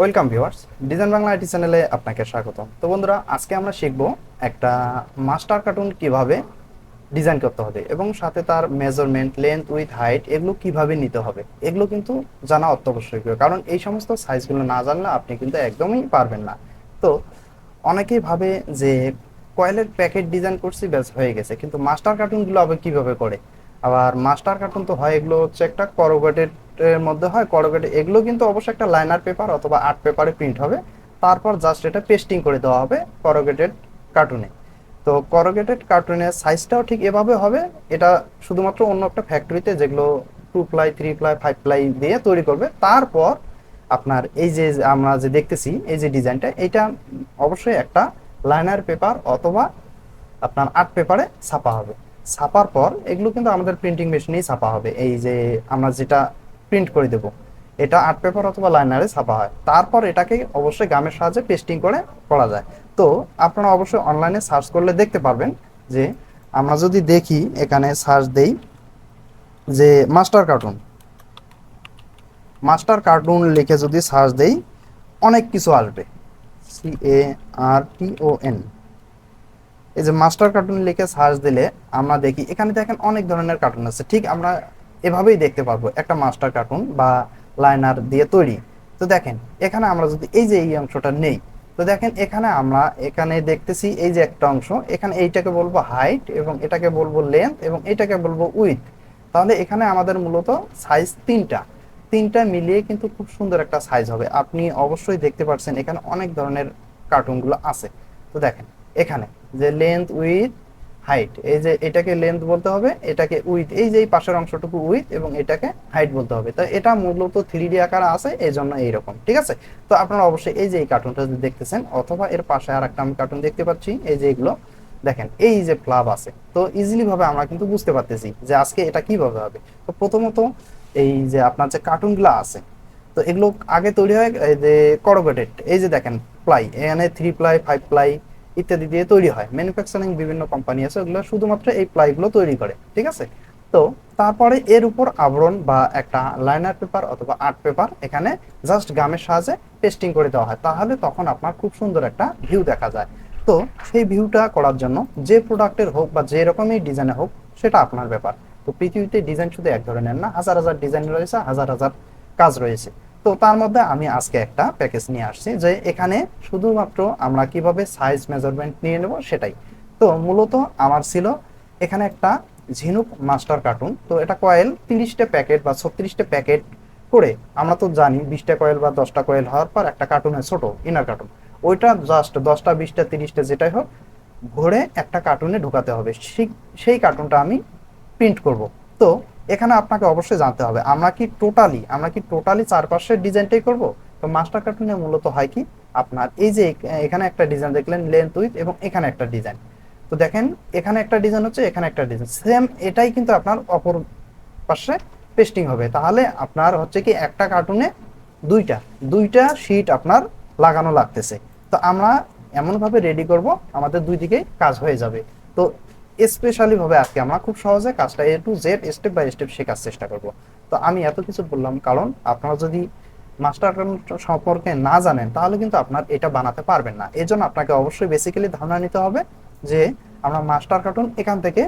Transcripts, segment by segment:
Welcome viewers design Bangla IT চ্যানেলে আপনাকে স্বাগত তো বন্ধুরা, আজকে আমরা শিখব একটা মাস্টার কার্টুন কীভাবে ডিজাইন করতে হবে এবং সাথে তার মেজারমেন্ট লেন্থ উইথ হাইট এগুলো কীভাবে নিতে হবে। এগুলো কিন্তু জানা অত্যাবশ্যক কারণ এই সমস্ত সাইজগুলো না জানলে আপনি কিন্তু একদমই পারবেন না। তো অনেকেই ভাবে যে কয়েলের প্যাকেট ডিজাইন করছি, ব্যাস, হয়ে গেছে। কিন্তু মাস্টার কার্টুনগুলো আবার কীভাবে করে? আবার মাস্টার কার্টুন তো হয় এগুলো হচ্ছে একটা করোগেটেড এর মধ্যে হয় করোগেটেড এগুলো কিন্তু অবশ্যই একটা লাইনার পেপার অথবা আর্ট পেপারে প্রিন্ট হবে। তারপর জাস্ট এটা পেস্টিং করে দেওয়া হবে করোগেটেড কার্টুনে তো করোগেটেড কার্টুনের সাইজটাও ঠিক এভাবে হবে। এটা শুধুমাত্র অন্য একটা ফ্যাক্টরিতে যেগুলো two ply three ply five ply দিয়ে তৈরি করবে। তারপর আপনার এই যে আমরা যে দেখতেছি, এই যে ডিজাইনটা এটা অবশ্যই একটা লাইনার পেপার অথবা আপনার আর্ট পেপারে ছাপা হবে। ছাপার পর এগুলো কিন্তু আমাদের প্রিন্টিং মেশিনেই ছাপা হবে। এই যে আমরা যেটা প্রিন্ট করে দেব। এটা আর্ট পেপার অথবা লাইনারে ছাপা হয়। তারপর এটাকে অবশ্যই গামের সাহায্যে পেস্টিং করে করা যায়। তো আপনারা অবশ্যই অনলাইনে সার্চ করলে দেখতে পারবেন যে আমরা যদি দেখি, এখানে সার্চ দেই যে মাস্টার কার্টুন মাস্টার কার্টুন লিখে যদি সার্চ দেই, অনেক কিছু আসবে। সি এ আর টি ও এন এই যে মাস্টার কার্টুন লিখে সার্চ দিলে আমরা দেখি, এখানে দেখেন অনেক ধরনের কার্টুন আছে। ঠিক আমরা এভাবেই দেখতে পারব, একটা মাস্টার কার্টুন বা লাইনার দিয়ে তৈরি। তো দেখেন, এখানে আমরা যদি এই যে এই অংশটা নেই, তো দেখেন এখানে আমরা এখানে দেখতেছি এই যে একটা অংশ, এখানে এইটাকে বলব হাইট এবং এটাকে বলব লেন্থ এবং এটাকে বলব উইথ তাহলে এখানে আমাদের মূলত সাইজ তিনটা। তিনটা মিলিয়ে কিন্তু খুব সুন্দর একটা সাইজ হবে। আপনি অবশ্যই দেখতে পাচ্ছেন এখানে অনেক ধরনের কার্টুনগুলো আছে। তো দেখেন, এখানে যে লেন্থ উইথ হাইট এই যে এটাকে লেন্থ বলতে হবে, এটাকে উইথ এই যে এই পাশের অংশটুকু উইথ এবং এটাকে হাইট বলতে হবে। তো এটা মূলত থ্রি ডি আকারে আছে এই জন্য এইরকম, ঠিক আছে? তো আপনারা অবশ্যই এই যে এই কার্টুনটা যদি দেখতেছেন, অথবা এর পাশে আর একটা আমি কার্টুন দেখতে পাচ্ছি, এই যে এগুলো, দেখেন, এই যে ফ্লাব আছে। তো ইজিলি ভাবে আমরা কিন্তু বুঝতে পারতেছি যে আজকে এটা কীভাবে হবে। তো প্রথমত এই যে আপনার যে কার্টুনগুলো আছে, তো এগুলো আগে তৈরি হয়, এই যে করোগেটেড এই যে দেখেন প্লাই এখানে থ্রি প্লাই ফাইভ প্লাই ইত্যাদি দিয়ে তৈরি হয়। ম্যানুফ্যাকচারিং বিভিন্ন কোম্পানি আছে, ওগুলো শুধুমাত্র এই প্লাইগুলো তৈরি করে, ঠিক আছে? তো তারপরে এর উপর আবরণ বা একটা লাইনার পেপার অথবা আর্ট পেপার এখানে জাস্ট গামের সাহায্যে পেস্টিং করে দেওয়া হয়। তাহলে তখন আপনার খুব সুন্দর একটা ভিউ দেখা যায়। তো সেই ভিউটা করার জন্য যে প্রোডাক্টের হোক বা যে রকমই ডিজাইনে হোক, সেটা আপনার ব্যাপার। তো পৃথিবীতে ডিজাইন শুধু এক ধরনের না, হাজার হাজার ডিজাইন রয়েছে, হাজার হাজার কাজ রয়েছে। তো তার মধ্যে আমি আজকে একটা প্যাকেজ নিয়ে আসছি যে এখানে শুধুমাত্র আমরা কীভাবে সাইজ মেজারমেন্ট নিয়ে নেব সেটাই। তো মূলত আমার ছিল এখানে একটা ঝিনুক মাস্টার কার্টুন তো এটা কয়েল তিরিশটা প্যাকেট বা ছত্রিশটা প্যাকেট করে আমরা তো জানি বিশটা কয়েল বা দশটা কয়েল হওয়ার পর একটা কার্টুনের ছোট ইনার কার্টুন ওইটা জাস্ট দশটা, বিশটা, তিরিশটা যেটাই হোক, ভরে একটা কার্টুনে ঢোকাতে হবে। সেই কার্টুনটা আমি প্রিন্ট করব। তো এখানে আপনাকে অবশ্যই জানতে হবে, আমরা কি টোটালি আমরা কি টোটালি চারপাশের ডিজাইনটাই করব? তো মাস্টার কার্টুনে মূলত হয় কি? আপনার এই যে এখানে একটা ডিজাইন দেখলেন লেন্থ উইথ এবং এখানে একটা ডিজাইন তো দেখেন, এখানে একটা ডিজাইন হচ্ছে, এখানে একটা ডিজাইন সেম এটাই কিন্তু আপনার অপর পাশে পেস্টিং হবে। তাহলে আপনার হচ্ছে কি, একটা কার্টুনে দুইটা দুইটা শিট আপনার লাগানো লাগতেছে। তো আমরা এমনভাবে রেডি করব, আমাদের দুই দিকেই কাজ হয়ে যাবে। তো স্পেশালি ভাবে আজকে আমরা খুব সহজে কাজটা A to Z step by step শেখার চেষ্টা করব। তো আমি এত কিছু বললাম কারণ আপনারা যদি মাস্টার সম্পর্কে না জানেন, তাহলে কিন্তু আপনার এটা বানাতে পারবেন না। এজন্য আপনাকে অবশ্যই বেসিক্যালি ধারণা নিতে হবে যে আমরা মাস্টার কার্টুন এখান থেকে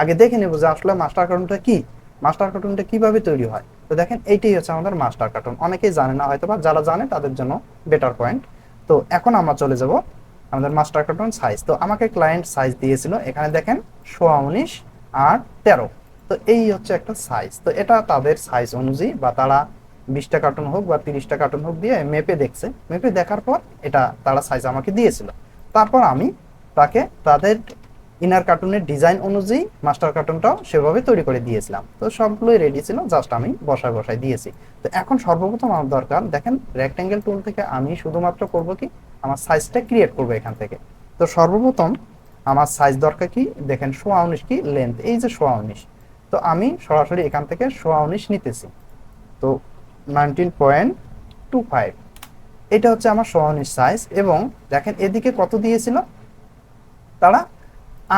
আগে দেখে নেব যে আসলে মাস্টার কার্টুনটা কি মাস্টার কার্টুনটা কীভাবে তৈরি হয়। তো দেখেন, এইটাই হচ্ছে আমাদের মাস্টার কার্টুন অনেকেই জানে না হয়তো বা যারা জানে তাদের জন্য বেটার পয়েন্ট তো এখন আমরা চলে যাব আমাদের মাস্টার কার্টুন সাইজ তো আমাকে ক্লায়েন্ট সাইজ দিয়েছিল, এখানে দেখেন সোয়া উনিশ আর তেরো। তো এই হচ্ছে একটা সাইজ তো এটা তাদের সাইজ অনুযায়ী বা তারা বিশটা কার্টুন হোক বা তিরিশটা কার্টুন হোক দিয়ে মেপে দেখছে। মেপে দেখার পর এটা তারা সাইজ আমাকে দিয়েছিল। তারপর আমি তাকে তাদের ইনার কার্টুনের ডিজাইন অনুযায়ী মাস্টার কার্টুনটাও সেভাবে তৈরি করে দিয়েছিলাম। তো সবগুলোই রেডি ছিল জাস্ট আমি বসায় বসায় দিয়েছি। তো এখন সর্বপ্রথম আমার দরকার, দেখেন রেক্টেঙ্গেল টুল থেকে আমি শুধুমাত্র করব কি? আমার সাইজটা ক্রিয়েট করব এখান থেকে। তো সর্বপ্রথম আমার সাইজ দরকার কি? দেখেন সোয়া উনিশ কি লেন্থ এই যে সোয়া উনিশ। তো আমি সরাসরি এখান থেকে সোয়া উনিশ নিতেছি। তো নাইনটিন পয়েন্ট টু ফাইভ এটা হচ্ছে আমার সোয়া উনিশ সাইজ এবং দেখেন এদিকে কত দিয়েছিল? তারা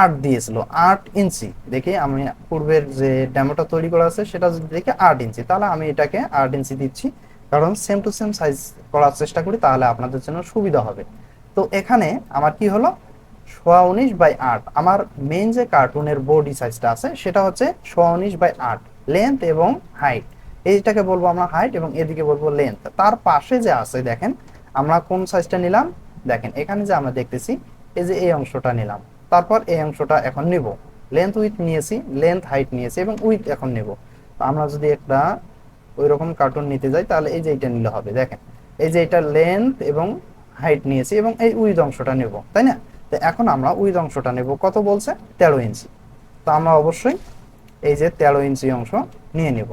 আট দিয়েছিল, আট ইঞ্চি। দেখি আমি পূর্বের যে ড্যামোটা তৈরি করা আছে, সেটা দেখি আট ইঞ্চি। তাহলে আমি এটাকে আট ইঞ্চি দিচ্ছি। কারণ সেম টু সেম সাইজ করার চেষ্টা করি, তাহলে আপনাদের জন্য সুবিধা হবে। তো এখানে আমার কি হলো? সোয়া উনিশ বাই আট। আমার মেন যে কার্টুনের বডি সাইজটা আছে, সেটা হচ্ছে সোয়া উনিশ বাই আট। লেন্থ এবং হাইট এইটাকে বলব আমরা হাইট এবং এদিকে বলব লেন্থ তার পাশে যে আছে, দেখেন, আমরা কোন সাইজটা নিলাম? দেখেন, এখানে যে আমরা দেখতেছি, এই যে এই অংশটা নিলাম। তারপর এই অংশটা এখন নিব। লেন্থ উইথ নিয়েছি লেন্থ হাইট নিয়েছি এবং উইথ এখন নেব। তো আমরা যদি একটা ওই রকম কার্টুন নিতে যাই, তাহলে এই যে এটা নিলে হবে, দেখেন। এই যে এটা লেন্থ এবং হাইট নিয়েছি এবং এই উইথ অংশটা নেব, তাই না? তো এখন আমরা উইথ অংশটা নেব, কত বলছে? তেরো ইঞ্চি। তো আমরা অবশ্যই এই যে তেরো ইঞ্চি অংশ নিয়ে নেব।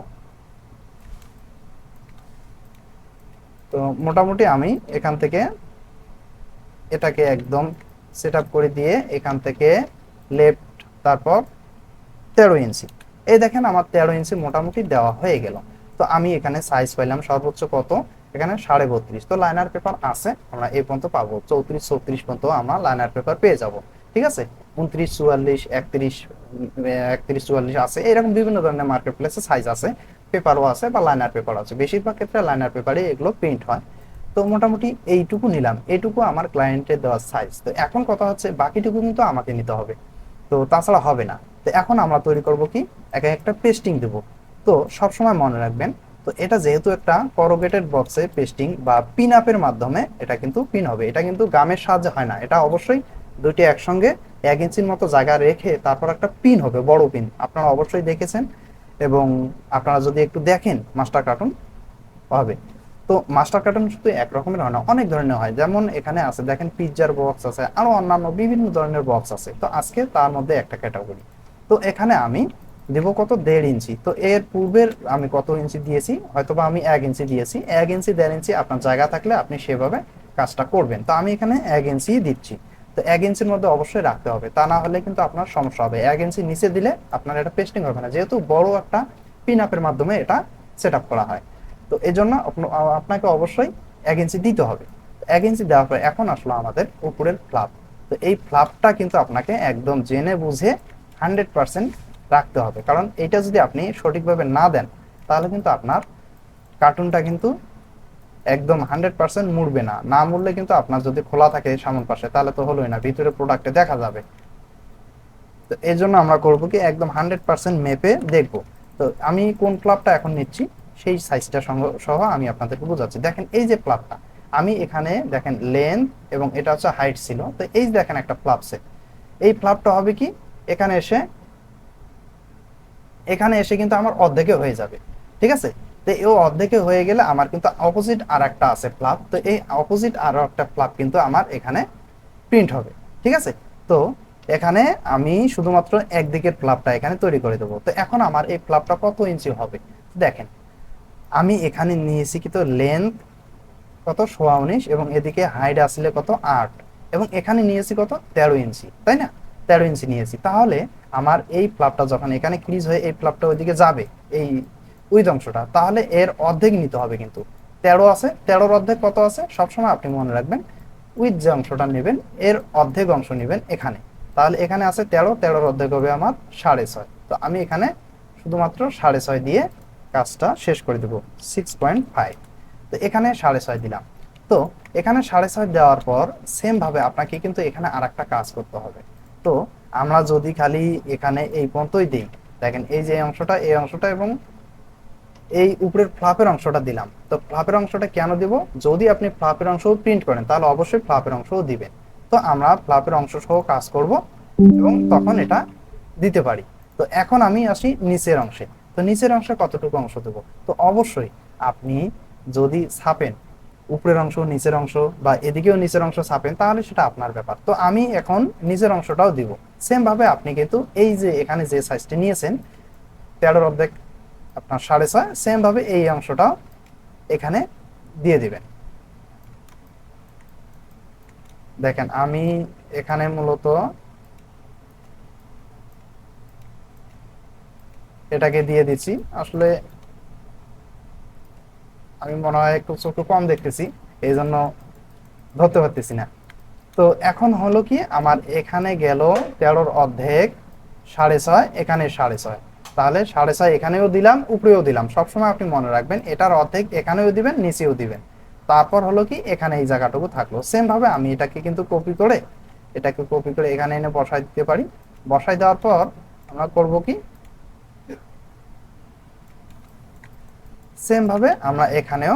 তো মোটামুটি আমি এখান থেকে এটাকে একদম সেট করে দিয়ে এখান থেকে লেফট তারপর তেরো ইঞ্চি। এই দেখেন আমার তেরো ইঞ্চি মোটামুটি দেওয়া হয়ে গেল। তো আমি এখানে সাইজ পাইলাম সর্বোচ্চ কত? এখানে সাড়ে বত্রিশ। তো লাইনার পেপার আছে, আমরা এই পর্যন্ত পাবো। চৌত্রিশ চৌত্রিশ পর্যন্ত আমরা লাইনার পেপার পেয়ে যাব। ঠিক আছে? উনত্রিশ, চুয়াল্লিশ, একত্রিশ একত্রিশ, চুয়াল্লিশ আছে। এরকম বিভিন্ন ধরনের মার্কেট প্লেসে সাইজ আছে। পেপারও আছে বা লাইনার পেপার আছে। বেশিরভাগ ক্ষেত্রে লাইনার পেপারে এগুলো প্রিন্ট হয়। তো মোটামুটি এইটুকু নিলাম। এইটুকু আমার ক্লায়েন্টের দেওয়া সাইজ তো এখন কথা হচ্ছে বাকিটুকু কিন্তু আমাকে নিতে হবে। তো তাছাড়া হবে না। তো এখন আমরা তৈরি করব কি? এক একটা পেস্টিং দেব। তো সবসময় মনে রাখবেন, তো এটা যেহেতু একটা করোগেটেড বক্সে পেস্টিং বা পিন আপের মাধ্যমে এটা কিন্তু পিন হবে। এটা কিন্তু গামের সাহায্যে হয় না। এটা অবশ্যই দুটি একসঙ্গে এক ইঞ্চির মতো জায়গা রেখে তারপর একটা পিন হবে, বড় পিন আপনারা অবশ্যই দেখেছেন এবং আপনারা যদি একটু দেখেন মাস্টার কার্টুন হবে। তো মাস্টার কার্টুন শুধু এক রকমের হয় না, অনেক ধরনের হয়। যেমন এখানে আছে, দেখেন পিৎজার বক্স আছে, আরও অন্যান্য বিভিন্ন ধরনের বক্স আছে। তো আজকে তার মধ্যে একটা ক্যাটাগরি তো এখানে আমি দেব কত দেড় ইঞ্চি। তো এর পূর্বের আমি কত ইঞ্চি দিয়েছি? হয়তোবা আমি এক ইঞ্চি দিয়েছি। এক ইঞ্চি, দেড় ইঞ্চি আপনার জায়গা থাকলে আপনি সেভাবে কাজটা করবেন। তো আমি এখানে এক ইঞ্চি দিচ্ছি। তো এক ইঞ্চির মধ্যে অবশ্যই রাখতে হবে। তা না হলে কিন্তু আপনার সমস্যা হবে। এক ইঞ্চি নিচে দিলে আপনার এটা পেস্টিং হবে না। যেহেতু বড় একটা পিন আপের মাধ্যমে এটা সেট করা হয়। তো এই জন্য আপনাকে অবশ্যই এক ইঞ্চি দিতে হবে। এক ইঞ্চি দেওয়ার পর এখন আসলো আমাদের উপরের ফ্লাপ তো এই ফ্লাপটা কিন্তু আপনাকে একদম জেনে বুঝে হান্ড্রেড পার্সেন্ট রাখতে হবে। কারণ এটা যদি আপনি সঠিকভাবে না দেন, তাহলে কিন্তু আপনার কার্টুনটা কিন্তু একদম হান্ড্রেড পার্সেন্ট মুড়বে না। না মুড়লে কিন্তু আপনার যদি খোলা থাকে সামন পাশে, তাহলে তো হলোই না, ভিতরে প্রোডাক্টে দেখা যাবে। তো এই জন্য আমরা করব কি, একদম হান্ড্রেড পার্সেন্ট মেপে দেখব। তো আমি কোন ক্লাবটা এখন নিচ্ছি, সেই সাইজটা সহ আমি আপনাদেরকে বোঝাচ্ছি। দেখেন এই যে প্লাবটা আমি এখানে দেখেন লেন্থ এবং এটা হচ্ছে হাইট ছিল। তো এই দেখেন একটা প্লাব সেট এই প্লাবটা হবে কি, এখানে এসে এখানে এসে কিন্তু আমার অর্ধেকে হয়ে যাবে, ঠিক আছে? তো এই অর্ধেকে হয়ে গেলে আমার কিন্তু অপোজিট আর একটা আছে প্লাব তো এই অপোজিট আরও একটা প্লাব কিন্তু আমার এখানে প্রিন্ট হবে, ঠিক আছে? তো এখানে আমি শুধুমাত্র একদিকের প্লাবটা এখানে তৈরি করে দেবো। তো এখন আমার এই প্লাবটা কত ইঞ্চি হবে? দেখেন, আমি এখানে নিয়েছি কিন্তু লেন্থ কত? সোয়া উনিশ, এবং এদিকে হাইট আসলে কত? আট, এবং এখানে নিয়েছি কত? তেরো ইঞ্চি, তাই না? তেরো ইঞ্চি নিয়েছি। তাহলে আমার এই প্লাবটা যখন এখানে ক্রিজ হয়ে এই প্লাবটা ওইদিকে যাবে, এই উইথ অংশটা, তাহলে এর অর্ধেক নিতে হবে কিন্তু। তেরো আছে, তেরোর অর্ধেক কত আছে? সবসময় আপনি মনে রাখবেন, উইথ যে অংশটা নেবেন, এর অর্ধেক অংশ নেবেন এখানে। তাহলে এখানে আছে তেরো, তেরোর অর্ধেক হবে আমার সাড়ে ছয়। তো আমি এখানে শুধুমাত্র সাড়ে ছয় দিয়ে কাজটা শেষ করে দেবো সিক্স পয়েন্ট ফাইভ তো এখানে সাড়ে ছয় দিলাম। তো এখানে সাড়ে ছয় দেওয়ার পর সেমভাবে আপনাকে কিন্তু এখানে আর একটা কাজ করতে হবে। তো আমরা যদি খালি এখানে এই পর্যন্তই দিই, দেখেন এই যে অংশটা, এই অংশটা এবং এই উপরের ফ্লাপের অংশটা দিলাম। তো ফ্লাপের অংশটা কেন দিব? যদি আপনি ফ্লাপের অংশও প্রিন্ট করেন, তাহলে অবশ্যই ফ্লাপের অংশও দিবেন। তো আমরা ফ্লাপের অংশ সহ কাজ করব এবং তখন এটা দিতে পারি। তো এখন আমি আসি নিচের অংশে। তো নিচের অংশে কতটুকু অংশ দেবো? তো অবশ্যই আপনি যদি ছাপেন উপরের অংশ, নিচের অংশ বা এদিকেও নিচের অংশ ছাপেন, তাহলে সেটা আপনার ব্যাপার। তো আমি এখন নিচের অংশটাও দিব। সেম ভাবে আপনি কিন্তু এই যে এখানে যে সাইজটি নিয়েছেন তেরোর অর্ধেক আপনার সাড়ে ছয় সেম ভাবে এই অংশটাও এখানে দিয়ে দিবেন। দেখেন, আমি এখানে মূলত এটাকে দিয়ে দিচ্ছি। আসলে আমি মনে হয় একটু চোখ কম দেখতেছি এই জন্য ধরতে পারতেছি না। তো এখন হলো কি, আমার এখানে গেল তেরোর অর্ধেক, সাড়ে ছয়, এখানে সাড়ে ছয়। তাহলে সাড়ে ছয় এখানেও দিলাম, উপরেও দিলাম। সবসময় আপনি মনে রাখবেন, এটার অর্ধেক এখানেও দিবেন, নিচেও দিবেন। তারপর হলো কি, এখানে এই জায়গাটুকু থাকল। সেম ভাবে আমি এটাকে কিন্তু কপি করে, এটাকে কপি করে এখানে এনে বসাই দিতে পারি। বসাই দেওয়ার পর আমরা করব কি সেম ভাবে আমরা এখানেও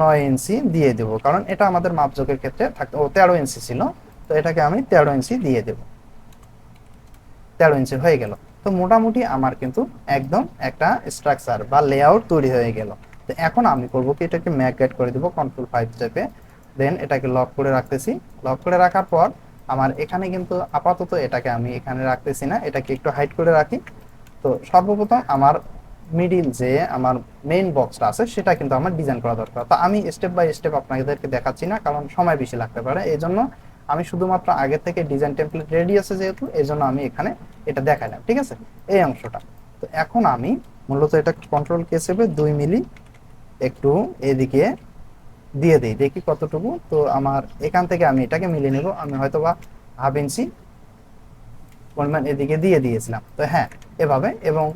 নয় ইঞ্চি দিয়ে দেব। কারণ এটা আমাদের মাপজোকের ক্ষেত্রে থাকতে, ও তেরো ইঞ্চি ছিল, তো এটাকে আমি তেরো ইঞ্চি দিয়ে দেব। তেরো ইঞ্চি হয়ে গেল। তো মোটামুটি আমার কিন্তু একদম একটা স্ট্রাকচার বা লেআউট তৈরি হয়ে গেল। তো এখন আমি করব কি, এটাকে ম্যাক গাইড করে দেবো কন্ট্রোল ফাইভ চেপে দেন এটাকে লক করে রাখতেছি। লক করে রাখার পর আমার এখানে কিন্তু আপাতত এটাকে আমি এখানে রাখতেছি না, এটাকে একটু হাইড করে রাখি। তো সর্বপ্রথম আমার মিডিল যে আমার মেইন বক্সটা আছে, সেটা কিন্তু আমার ডিজাইন করা দরকার। তো আমি স্টেপ বাই স্টেপ আপনাদেরকে দেখাচ্ছি না, কারণ সময় বেশি লাগতে পারে। এই জন্য আমি শুধুমাত্র আগে থেকে ডিজাইন টেমপ্লেট রেডি আছে যেহেতু এই জন্য আমি এখানে এটা দেখাইলাম ঠিক আছে? এই অংশটা। তো এখন আমি মূলত এটা কন্ট্রোল কে হিসেবে দুই মিলি একটু এদিকে দিয়ে দিই, দেখি কতটুকু। তো আমার এখান থেকে আমি এটাকে মিলিয়ে নেব। আমি হয়তো বা হাফ ইঞ্চি পরিমাণ এদিকে দিয়ে দিয়েছিলাম। তো হ্যাঁ এভাবে এবং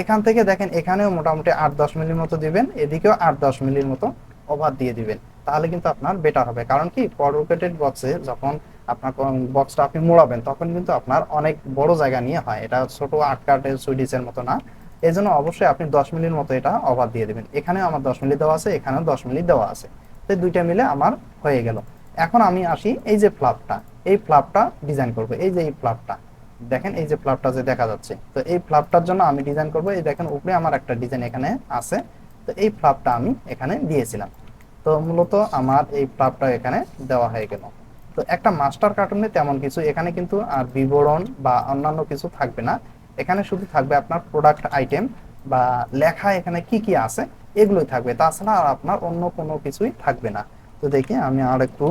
এখান থেকে দেখেন এখানেও মোটামুটি আট দশ মিলির মতো দিবেন, এদিকেও আট দশ মিলির মতো ওভার দিয়ে দিবেন। তাহলে কিন্তু আপনার বেটার হবে। কারণ কি? পরোকেটেড বক্সে যখন আপনার বক্সটা আপনি মোড়াবেন, তখন কিন্তু আপনার অনেক বড় জায়গা নিয়ে হয়। এটা ছোট আটকাটের সুইডিসের মতো না। এই জন্য অবশ্যই আপনি দশ মিলির মতো এটা ওভার দিয়ে দেবেন। এখানে আমার দশ মিলি দেওয়া আছে, এখানেও দশ মিলি দেওয়া আছে। তো দুইটা মিলে আমার হয়ে গেল। এখন আমি আসি এই যে ফ্লাপটা এই ফ্লাপটা ডিজাইন করব। এই যে এই ফ্লাপটা দেখেন এই যে ফ্লাপটা যে দেখা যাচ্ছে। তো এই ফ্লাপটার জন্য আমি ডিজাইন করব, এই দেখেন উপরে আমার একটা ডিজাইন এখানে আছে। তো এই ফ্লাপটা আমি এখানে দিয়েছিলাম। তো মূলত আমার এই ফ্লাপটা এখানে দেওয়া হয়ে গেল। তো একটা মাস্টার কার্টুনে তেমন কিছু, এখানে কিন্তু আর বিবরণ বা অন্যান্য কিছু থাকবে না। এখানে শুধু থাকবে আপনার প্রোডাক্ট আইটেম বা লেখা এখানে কি কি আছে, এগুলোই থাকবে। তাছাড়া আর আপনার অন্য কোনো কিছুই থাকবে না। তো দেখি আমি আর একটু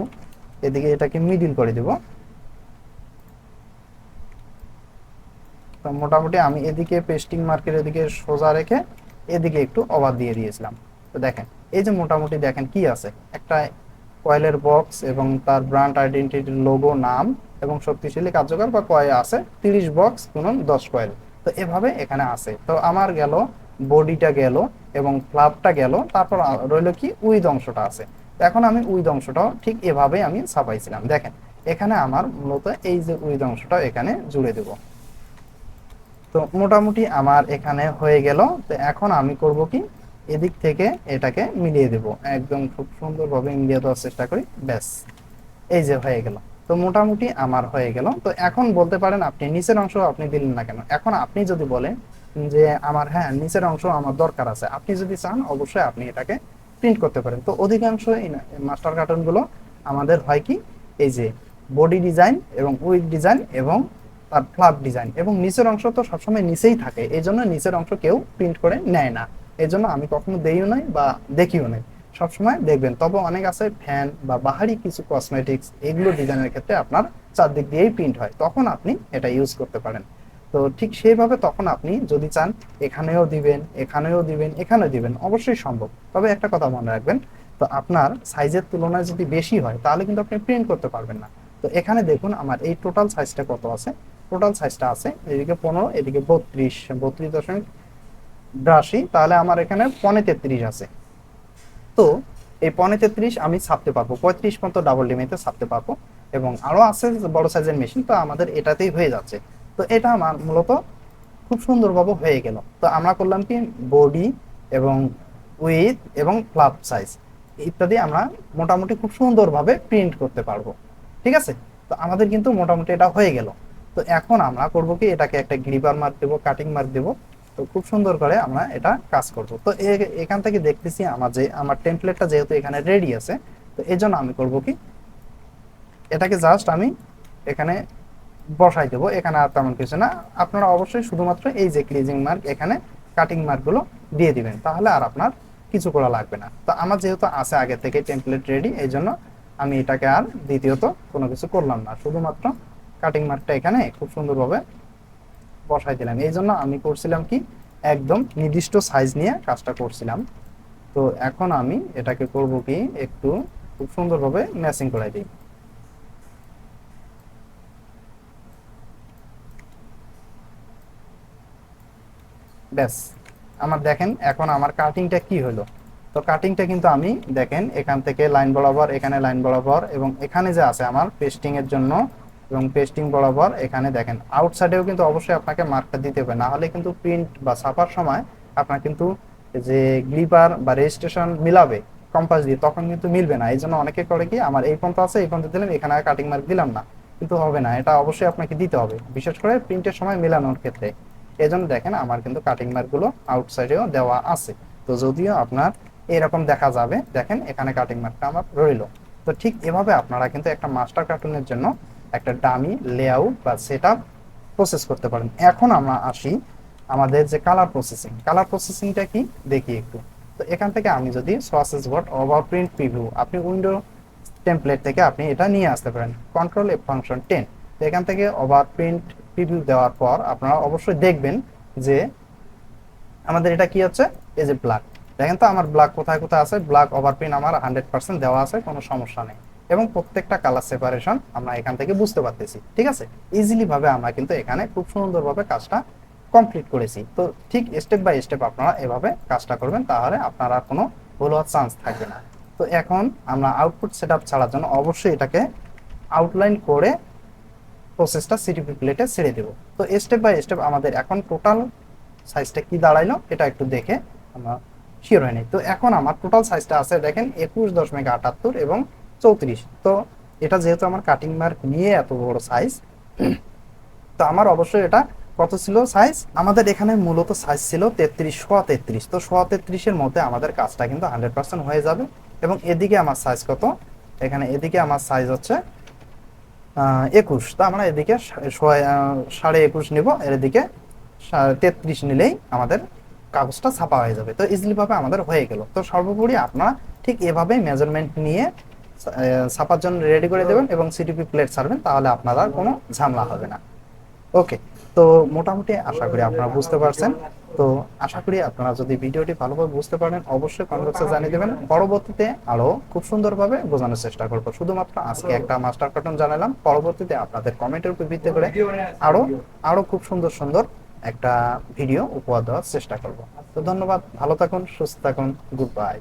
এদিকে এটাকে মিডিল করে দিব। তো মোটামুটি আমি এদিকে পেস্টিং মার্কের এদিকে সোজা রেখে এদিকে একটু অবাধ দিয়ে দিয়েছিলাম। তো দেখেন, এই যে মোটামুটি দেখেন কি আছে? একটা কয়েলের বক্স এবং তার ব্র্যান্ড আইডেন্টিটির লোগো নাম এবং শক্তিশালী কার্যকর বা কয়ে আছে? তিরিশ বক্স কোন দশ কয়েল তো এভাবে এখানে আছে। তো আমার গেল বডিটা গেল এবং ফ্লাপটা গেল, তারপর রইল কি? উইদ অংশটা আছে। এখন আমি উইদ অংশটাও ঠিক এভাবে আমি ছাপাইছিলাম। দেখেন, এখানে আমার মূলত এই যে উইদ অংশটা এখানে জুড়ে দেব। তো মোটামুটি আমার এখানে হয়ে গেল। তো এখন আমি করব কি? এদিক থেকে এটাকে মিলিয়ে দেব। একদম খুব সুন্দরভাবে মিলিয়ে দেওয়ার চেষ্টা করি। ব্যাস। এই যে হয়ে গেল। তো মোটামুটি আমার হয়ে গেল। তো এখন বলতে পারেন আপনি নিচের অংশ আপনি দিলেন না কেন? এখন আপনি যদি বলেন যে আমার হ্যাঁ নিচের অংশ আমার দরকার আছে। আপনি যদি চান, অবশ্যই আপনি এটাকে প্রিন্ট করতে পারেন। তো অধিকাংশ মাস্টার কার্টুনগুলো আমাদের হয় কি? এই যে বডি ডিজাইন এবং উইক ডিজাইন এবং তার ফ্লাপ ডিজাইন এবং নিচের অংশ তো সবসময় নিচেই থাকে। এই জন্য নিচের অংশ কেউ প্রিন্ট করে নেয় না। এই জন্য আমি কখনো দেইও নাই বা দেখিও নাই। সবসময় দেখবেন। তবে অনেক আছে ফ্যান বা বাহারি কিছু কসমেটিক্স এগুলো ডিজাইনের ক্ষেত্রে আপনার চারদিক দিয়েই প্রিন্ট হয়। তখন আপনি এটা ইউজ করতে পারেন। তো ঠিক সেইভাবে তখন আপনি যদি চান, এখানেও দিবেন এখানেও দিবেন এখানেও দিবেন, অবশ্যই সম্ভব। তবে একটা কথা মনে রাখবেন, তো আপনার সাইজের তুলনায় যদি বেশি হয়, তাহলে কিন্তু আপনি প্রিন্ট করতে পারবেন না। তো এখানে দেখুন, আমার এই টোটাল সাইজটা কত আছে? টোটাল সাইজটা আছে, এদিকে পনেরো, এদিকে বত্রিশ বত্রিশ দশমিক বিরাশি, তাহলে আমার এখানে পনে তেত্রিশ আছে। তো এই পনে তেত্রিশ আমি ছাপতে পারব, পঁয়ত্রিশ পর্যন্ত ডাবল ডিমেতে ছাপতে পারব, এবং আরও আছে বড় সাইজের মেশিন তো আমাদের এটাতেই হয়ে যাচ্ছে। তো এটা আমার মূলত খুব সুন্দরভাবে হয়ে গেল। তো আমরা করলাম কি বডি এবং উইথ এবং ফ্লাপ সাইজ ইত্যাদি আমরা মোটামুটি খুব সুন্দরভাবে প্রিন্ট করতে পারব। ঠিক আছে? তো আমাদের কিন্তু মোটামুটি এটা হয়ে গেল। তো এখন আমরা করব কি, এটাকে একটা গ্রিপার মার্ক দেবো কাটিং মার্ক দেবো। তো খুব সুন্দর করে আমরা এটা কাজ করব। তো এখান থেকে দেখতেছি আমার যে, আমার টেমপ্লেটটা যেহেতু এখানে রেডি আছে, তো এই জন্য আমি করব কি, এটাকে জাস্ট আমি এখানে বসাই দেবো। এখানে আর তেমন কিছু না। আপনারা অবশ্যই শুধুমাত্র এই যে ক্লিজিং মার্ক এখানে কাটিং মার্কগুলো দিয়ে দিবেন। তাহলে আর আপনার কিছু করা লাগবে না। তো আমার যেহেতু আছে আগে থেকে টেমপ্লেট রেডি এই জন্য আমি এটাকে আর দ্বিতীয়ত কোনো কিছু করলাম না। শুধুমাত্র কাটিং মার্কটা এখানে খুব সুন্দরভাবে বসাই দিলাম। এই জন্য আমি করছিলাম কি? একদম নির্দিষ্ট সাইজ নিয়ে কাজটা করছিলাম। তো এখন আমি এটাকে করব কি? একটু খুব সুন্দরভাবে ম্যাচিং করাই দিই। ব্যাস, আমার দেখেন এখন আমার কাটিংটা কি হলো? তো কাটিংটা কিন্তু আমি দেখেন এখান থেকে লাইন বরাবর, এখানে লাইন বরাবর এবং এখানে যে আছে আমার পেস্টিং এর জন্য এবং পেস্টিং বরাবর এখানে দেখেন আউটসাইডেও কিন্তু অবশ্যই আপনাকে মার্কটা দিতে হবে। না হলে কিন্তু প্রিন্ট বা ছাপার সময় আপনার কিন্তু যে গ্লিপার বা রেজিস্ট্রেশন মিলাবে কম্পাস দিয়ে, তখন কিন্তু মিলবে না। এই জন্য অনেকে করে কি, আমার এই পর্যন্ত আছে, এই পর্যন্ত দিলাম, এখানে কাটিং মার্ক দিলাম না। কিন্তু হবে না, এটা অবশ্যই আপনাকে দিতে হবে। বিশেষ করে প্রিন্টের সময় মেলানোর ক্ষেত্রে। এই জন্য দেখেন, আমার কিন্তু কাটিং মার্কগুলো আউটসাইডেও দেওয়া আছে। তো যদিও আপনার এরকম দেখা যাবে, দেখেন, এখানে কাটিং মার্কটা আমার রইল। তো ঠিক এভাবে আপনারা কিন্তু একটা মাস্টার কার্টুনের জন্য একটা ডামি লেআউট বা সেট প্রসেস করতে পারেন। এখন আমরা আসি আমাদের যে কালার প্রসেসিং কালার প্রসেসিংটা কি? দেখি একটু। তো এখান থেকে আমি যদি swatches board over print preview আপনি উইন্ডো টেমপ্লেট থেকে আপনি এটা নিয়ে আসতে পারেন। কন্ট্রোল এফ ফাংশন টেন তো এখান থেকে ওভার প্রিন্ট প্রিভিউ দেওয়ার পর আপনারা অবশ্যই দেখবেন যে আমাদের এটা কি হচ্ছে? এই যে ব্ল্যাক দেখেন তো আমার ব্ল্যাক কোথায় কোথায় আছে? ব্ল্যাক ওভার প্রিন্ট আমার হান্ড্রেড পার্সেন্ট দেওয়া আছে, কোনো সমস্যা নেই। এবং প্রত্যেকটা কালার সেপারেশন আমরা এখান থেকে বুঝতে পারতেছি, ঠিক আছে? ইজিলি ভাবে আমরা কিন্তু এখানে খুব সুন্দরভাবে কাজটা কমপ্লিট করেছি। তো ঠিক স্টেপ বাই স্টেপ আপনারা এভাবে কাজটা করবেন, তাহলে আপনারা কোনো ভুল হওয়ার চান্স থাকবে না। তো এখন আমরা আউটপুট সেট আপ ছাড়ার জন্য অবশ্যই এটাকে আউটলাইন করে প্রসেসটা সিটিপি প্লেটে ছেড়ে দেব। তো স্টেপ বাই স্টেপ আমাদের এখন টোটাল সাইজটা কি দাঁড়াইলো, এটা একটু দেখে আমরা শিওর হয়নি। তো এখন আমার টোটাল সাইজটা আছে, দেখেন, একুশ দশমিক আটাত্তর এবং চৌত্রিশ। তো এটা যেহেতু আমার কাটিং মার্ক নিয়ে এত বড় সাইজ তো আমার অবশ্যই এটা কত ছিল সাইজ আমাদের এখানে মূলত সাইজ ছিল তেত্রিশ, সোয়া তেত্রিশ। তো সোয়া তেত্রিশের মধ্যে আমাদের কাজটা কিন্তু হান্ড্রেড পার্সেন্ট হয়ে যাবে এবং এদিকে আমার সাইজ কত? এখানে এদিকে আমার সাইজ হচ্ছে একুশ। তো আমরা এদিকে সাড়ে একুশ নিব। এর এদিকে তেত্রিশ নিলেই আমাদের কাগজটা ছাপা হয়ে যাবে। তো ইজিলি ভাবে আমাদের হয়ে গেল। তো সর্বোপরি আপনারা ঠিক এভাবেই মেজারমেন্ট নিয়ে ছাপার জন্য রেডি করে দেবেন এবং সিটিপি প্লেট ছাড়বেন, তাহলে আপনার আর কোনো ঝামেলা হবে না। ওকে তো মোটামুটি আশা করি আপনারা বুঝতে পারছেন। তো আশা করি আপনারা যদি ভিডিওটি ভালোভাবে বুঝতে পারেন, অবশ্যই কমেন্ট বক্সে জানিয়ে দেবেন। পরবর্তীতে আরও খুব সুন্দরভাবে বোঝানোর চেষ্টা করব। শুধুমাত্র আজকে একটা মাস্টার কার্টুন জানালাম। পরবর্তীতে আপনাদের কমেন্টের উপর ভিত্তি করে আরও আরও খুব সুন্দর সুন্দর একটা ভিডিও উপহার দেওয়ার চেষ্টা করব। তো ধন্যবাদ, ভালো থাকুন, সুস্থ থাকুন গুড বাই